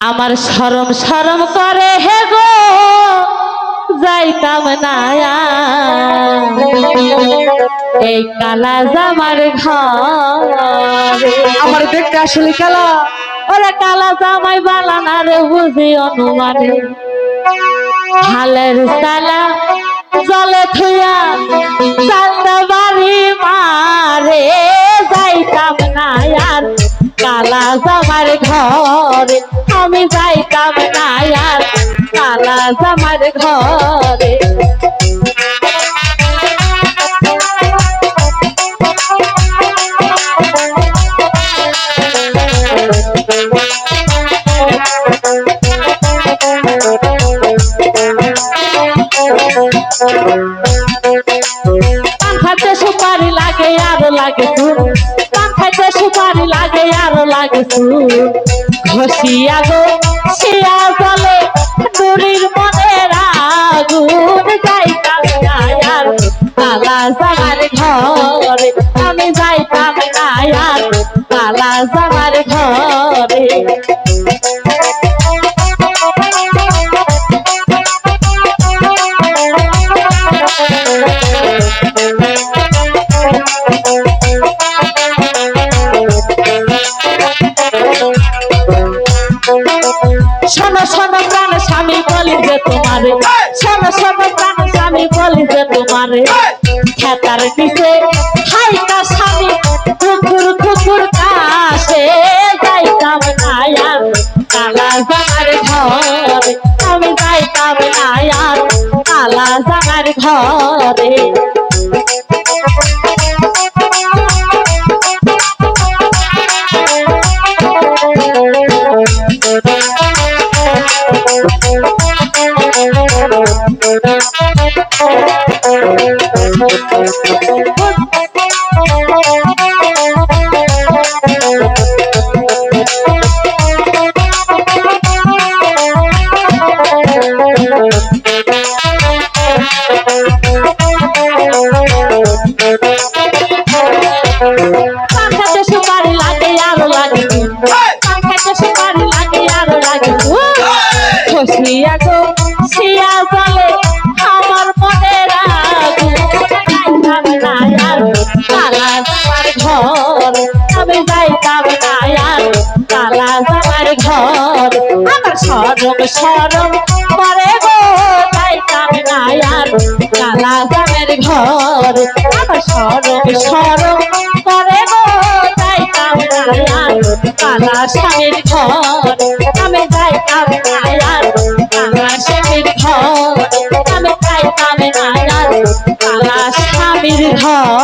আমার সরম সরম করে হে গো যাইতাম না এই কালা জামার ঘরে। আমার দেখতে আসলে খেলা ওরে কালা জামাই বালানা রে বুঝি অনুমানে। হালের সালা জলে থুয়া চান্দা বাড়ি মারে। যাইতাম না আর কালা জামার ঘরে। আমি যাইতাম না আর কালা জামার ঘরে। পান খাইতে সুপারি লাগে, আরও লাগে সুর। সুর। ঘষিয়া গো, শিয়া জলে নুরির মনের আগুন যাইতাম না আর জামার ঘরে, আমি যাইতাম না আর কালা জামার ঘরে। শোনো শোনো, প্রাণ স্বামী বলি যে তোমারে। শোনো শোনো, প্রাণ স্বামী বলি যে তোমারে। খেতার নিচে হাইকা স্বামী, কুকুর কুকুর কাছে যাইতাম না আর কালা জামার ঘরে, আমি যাইতাম না আর কালা জামার ঘরে জামার ঘর কামনায়ার তালা আমার ঘর আমার সরম সরম পরে গো তাই কামনায়ার তালা আমার ঘর আমার সরম সরম পরে গো তাই কামনায়ার তালা স্বামীর ঘর আমি তাই কামনায়ার তালা স্বামীর ঘর আমি তাই কামনায়ার তালা স্বামীর ঘর